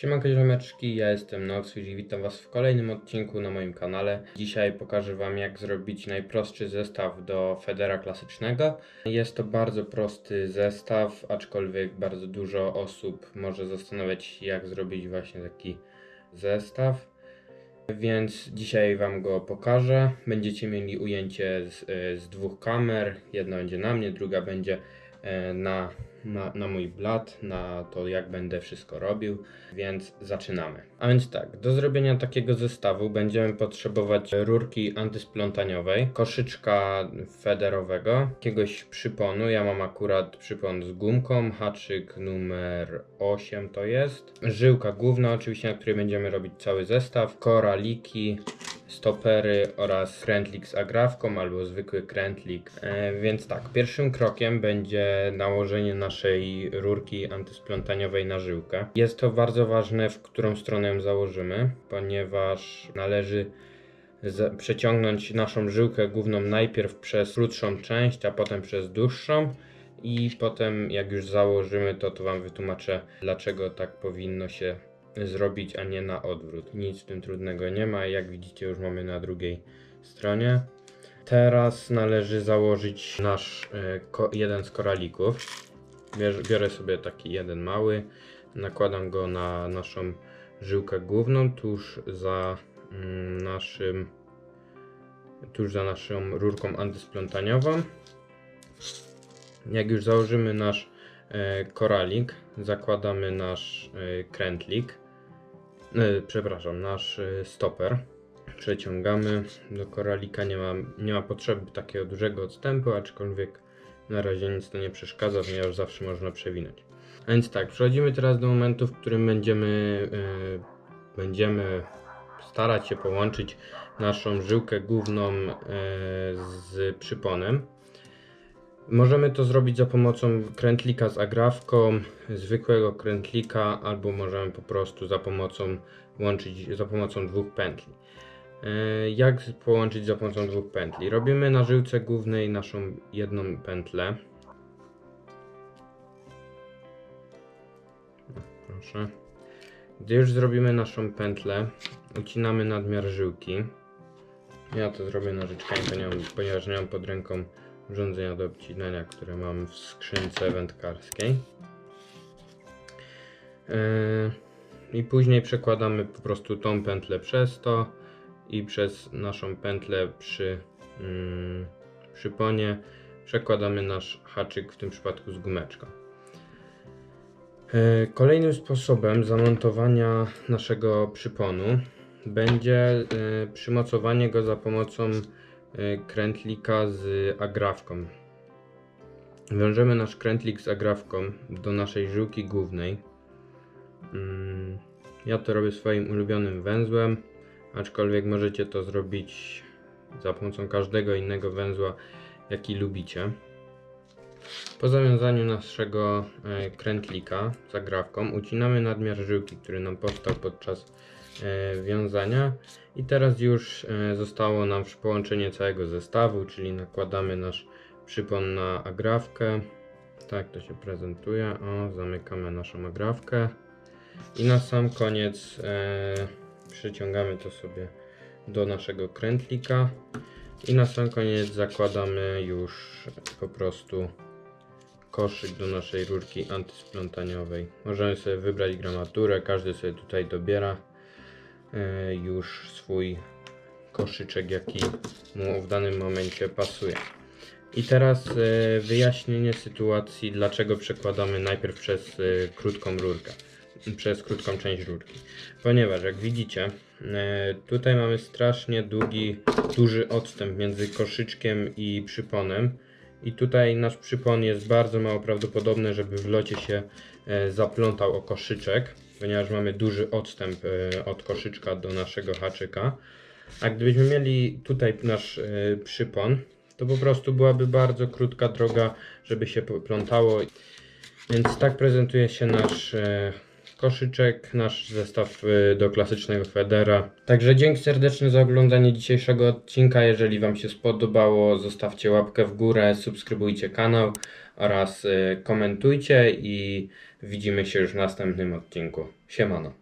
Siemanko ziomeczki, ja jestem Noxfish i witam Was w kolejnym odcinku na moim kanale. Dzisiaj pokażę Wam jak zrobić najprostszy zestaw do Federa klasycznego. Jest to bardzo prosty zestaw, aczkolwiek bardzo dużo osób może zastanawiać się jak zrobić właśnie taki zestaw. Więc dzisiaj Wam go pokażę. Będziecie mieli ujęcie z, z dwóch kamer. Jedna będzie na mnie, druga będzie e, na, na, na mój blat, na to jak będę wszystko robił, więc zaczynamy. A więc tak, do zrobienia takiego zestawu będziemy potrzebować rurki antysplątaniowej, koszyczka federowego, jakiegoś przyponu, ja mam akurat przypon z gumką, haczyk numer 8 to jest, żyłka główna oczywiście, na której będziemy robić cały zestaw, koraliki, stopery oraz krętlik z agrawką albo zwykły krętlik. E, więc tak, pierwszym krokiem będzie nałożenie naszej rurki antysplątaniowej na żyłkę. Jest to bardzo ważne, w którą stronę ją założymy, ponieważ należy przeciągnąć naszą żyłkę główną najpierw przez krótszą część, a potem przez dłuższą. I potem, jak już założymy to, to Wam wytłumaczę, dlaczego tak powinno się zrobić, a nie na odwrót. Nic w tym trudnego nie ma. Jak widzicie, już mamy na drugiej stronie. Teraz należy założyć nasz e, jeden z koralików. Biorę sobie taki jeden mały, nakładam go na naszą żyłkę główną, tuż za mm, naszym tuż za naszą rurką antysplątaniową. Jak już założymy nasz e, koralik, zakładamy nasz e, krętlik, e, przepraszam, nasz e, stoper. Przeciągamy do koralika, nie ma, nie ma potrzeby takiego dużego odstępu, aczkolwiek na razie nic to nie przeszkadza, ponieważ zawsze można przewinąć. A więc tak, przechodzimy teraz do momentu, w którym będziemy, e, będziemy starać się połączyć naszą żyłkę główną z przyponem. Możemy to zrobić za pomocą krętlika z agrawką, zwykłego krętlika, albo możemy po prostu za pomocą łączyć za pomocą dwóch pętli. E, Jak połączyć za pomocą dwóch pętli? Robimy na żyłce głównej naszą jedną pętlę. Proszę. Gdy już zrobimy naszą pętlę, ucinamy nadmiar żyłki. Ja to zrobię nożyczkami, ponieważ nie mam pod ręką urządzenia do obcinania, które mam w skrzynce wędkarskiej. Yy, I później przekładamy po prostu tą pętlę przez to i przez naszą pętlę przy mm, przyponie przekładamy nasz haczyk, w tym przypadku z gumeczką. Yy, Kolejnym sposobem zamontowania naszego przyponu będzie yy, przymocowanie go za pomocą krętlika z agrawką. Wiążemy nasz krętlik z agrawką do naszej żyłki głównej. Mm, Ja to robię swoim ulubionym węzłem, aczkolwiek możecie to zrobić za pomocą każdego innego węzła, jaki lubicie. Po zawiązaniu naszego e, krętlika z agrawką ucinamy nadmiar żyłki, który nam powstał podczas e, wiązania i teraz już e, zostało nam połączenie całego zestawu, czyli nakładamy nasz przypon na agrawkę. Tak to się prezentuje. O, zamykamy naszą agrawkę. I na sam koniec e, przyciągamy to sobie do naszego krętlika. I na sam koniec zakładamy już po prostu koszyk do naszej rurki antysplątaniowej. Możemy sobie wybrać gramaturę, każdy sobie tutaj dobiera e, już swój koszyczek, jaki mu w danym momencie pasuje. I teraz e, wyjaśnienie sytuacji, dlaczego przekładamy najpierw przez e, krótką rurkę, przez krótką część rurki. Ponieważ jak widzicie, e, tutaj mamy strasznie długi, duży odstęp między koszyczkiem i przyponem. I tutaj nasz przypon jest bardzo mało prawdopodobne, żeby w locie się e, zaplątał o koszyczek, ponieważ mamy duży odstęp e, od koszyczka do naszego haczyka. A gdybyśmy mieli tutaj nasz e, przypon, to po prostu byłaby bardzo krótka droga, żeby się plątało. Więc tak prezentuje się nasz e, koszyczek, nasz zestaw e, do klasycznego Federa. Także dzięki serdeczne za oglądanie dzisiejszego odcinka. Jeżeli Wam się spodobało, zostawcie łapkę w górę, subskrybujcie kanał oraz e, komentujcie i widzimy się już w następnym odcinku. Siemano.